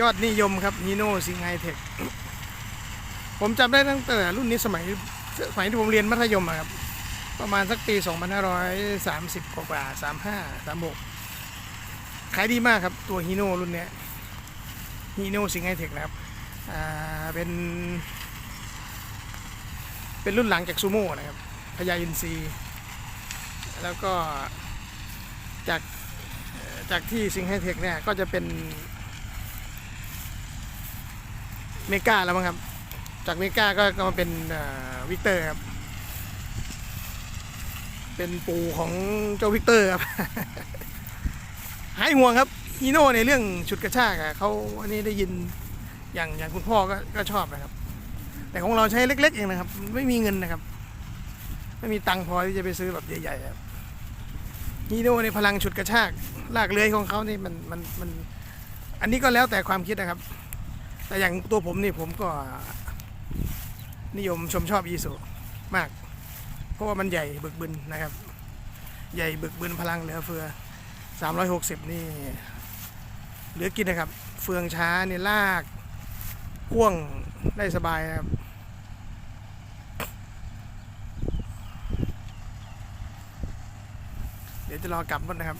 ยอดนิยมครับฮีโน่ซิงไฮเทคผมจำได้ตั้งแต่รุ่นนี้สมัยสมัยที่ผมเรียนมัธยมครับ ประมาณสักปี 2530 กว่าๆ35 36ขายดีมากครับตัวฮีโน่รุ่นเนี้ยฮีโน่ซิงไฮเทคนะครับอ่าเป็นเป็นรุ่นหลังจากซูโม่นะครับพญาอินซีแล้วก็จากจากที่ซิงไฮเทคเนี่ยก็จะเป็น เมกาแล้วมั้งครับ จากเมกาก็ก็มาเป็นวิกเตอร์ครับ เป็นปู่ของเจ้าวิกเตอร์ครับ หายห่วงครับฮีโน่ในเรื่องฉุดกระชากอะเขาอันนี้ได้ยินอย่างอย่างคุณพ่อก็ก็ชอบนะครับ แต่ของเราใช้เล็ก ๆ เองนะครับ ไม่มีเงินนะครับ ไม่มีตังค์พอที่จะไปซื้อแบบใหญ่ๆครับฮีโน่ในพลังฉุดกระชากลากเลื้อยของเขานี่มันมันมัน อันนี้ก็แล้วแต่ความคิดนะครับ แต่อย่างตัวผมนี่ผมก็นิยมชมชอบอีสุมาก เพราะว่ามันใหญ่บึกบึนนะครับ ใหญ่บึกบึนพลังเหลือเฟือ 360 นี่เหลือกินนะครับ เฟืองช้าเนี่ยลากพ่วงได้สบายนะครับเดี๋ยวจะรอกลับรถนะครับ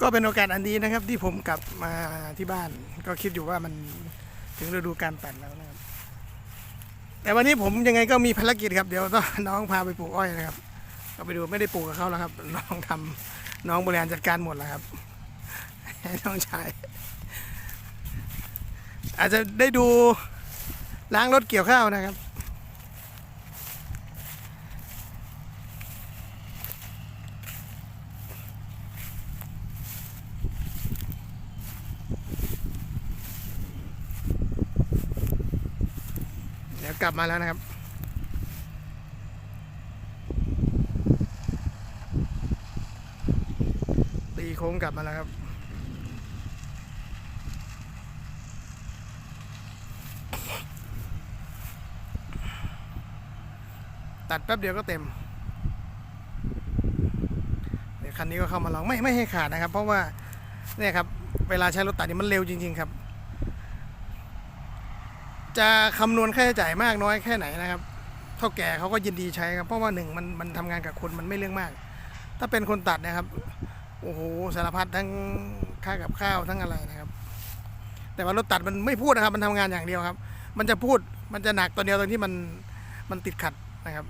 ก็เป็นโอกาสอันดีนะครับ ที่ผมกลับมาที่บ้าน ก็คิดอยู่ว่ามันถึงฤดูการตัดแล้วนะครับ แต่วันนี้ผมยังไงก็มีภารกิจครับเดี๋ยวต้องน้องพาไปปลูกอ้อยนะครับก็ไปดูไม่ได้ปลูกกับเขาแล้วครับ น้องทำน้องบริหารจัดการหมดแล้วครับให้น้องชายอาจจะได้ดูล้างรถเกี่ยวข้าวนะครับ ดี๋ยวกลับมาแล้วนะครับ ตีโค้งกลับมาแล้วครับตัดแป๊บเดียวก็เต็ม เดี๋ยวคันนี้ก็เข้ามาลองไม่ไม่ให้ขาดนะครับ เพราะว่าเนี่ยครับ เวลาใช้รถตัดนี่มันเร็วจริง ๆ ครับ จะคำนวณค่าใช้จ่ายมากน้อยแค่ไหนนะครับเท่าแก่เขาก็ยินดีใช้ครับเพราะว่าหนึ่งมันมันทำงานกับคนมันไม่เรื่องมาก ถ้าเป็นคนตัดนะครับโอ้โหสารพัดทั้งค่ากับข้าวทั้งอะไรนะครับ แต่ว่ารถตัดมันไม่พูดนะครับ มันทำงานอย่างเดียวครับ มันจะพูดมันจะหนักตัวเดียวตรงที่มันมันติดขัดนะครับ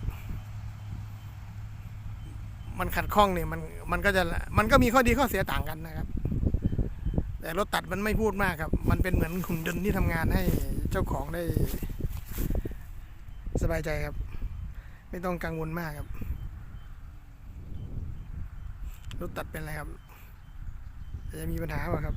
มันขัดข้องเนี่ยมันมันก็จะมันก็มีข้อดีข้อเสียต่างกันนะครับ แต่รถตัดมันไม่พูดมากครับ มันเป็นเหมือนหุ่นยนต์ที่ทำงานให้เจ้าของได้ สบายใจครับ ไม่ต้องกังวลมากครับ รถตัดเป็นอะไรครับ จะมีปัญหาป่ะครับ